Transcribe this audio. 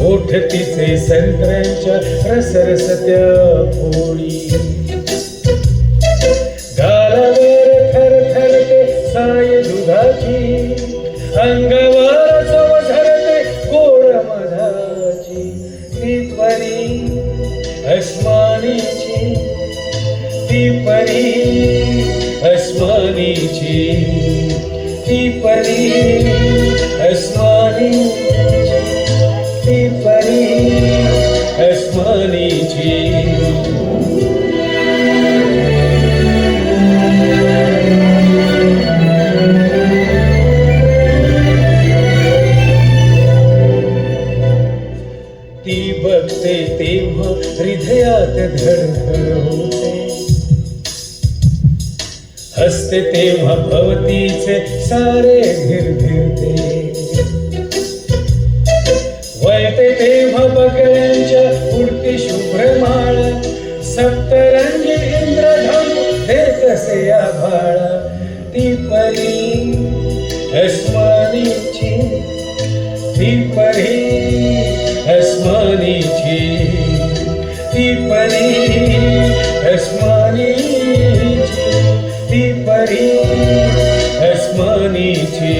ओठ तिचे संत्र्यांच्या रसरसत्या फोडी गालावर थरथरते साय दुधाची अंगावर चव धरते गोड मधाची. ती परी अस्मानीची ती परी अस्मानीची ती परी परी अस्मानीची. ती बघते तेव्हा हृदयात धडधड होते. हसते तेव्हा भवतीचे सारे धिरधिरते सप्तरंगी इंद्रधनु हे कसे आभाळ ती परी? अस्मानीची ती परी. अस्मानीची ती हस्मानी छी ती परी. अस्मानीची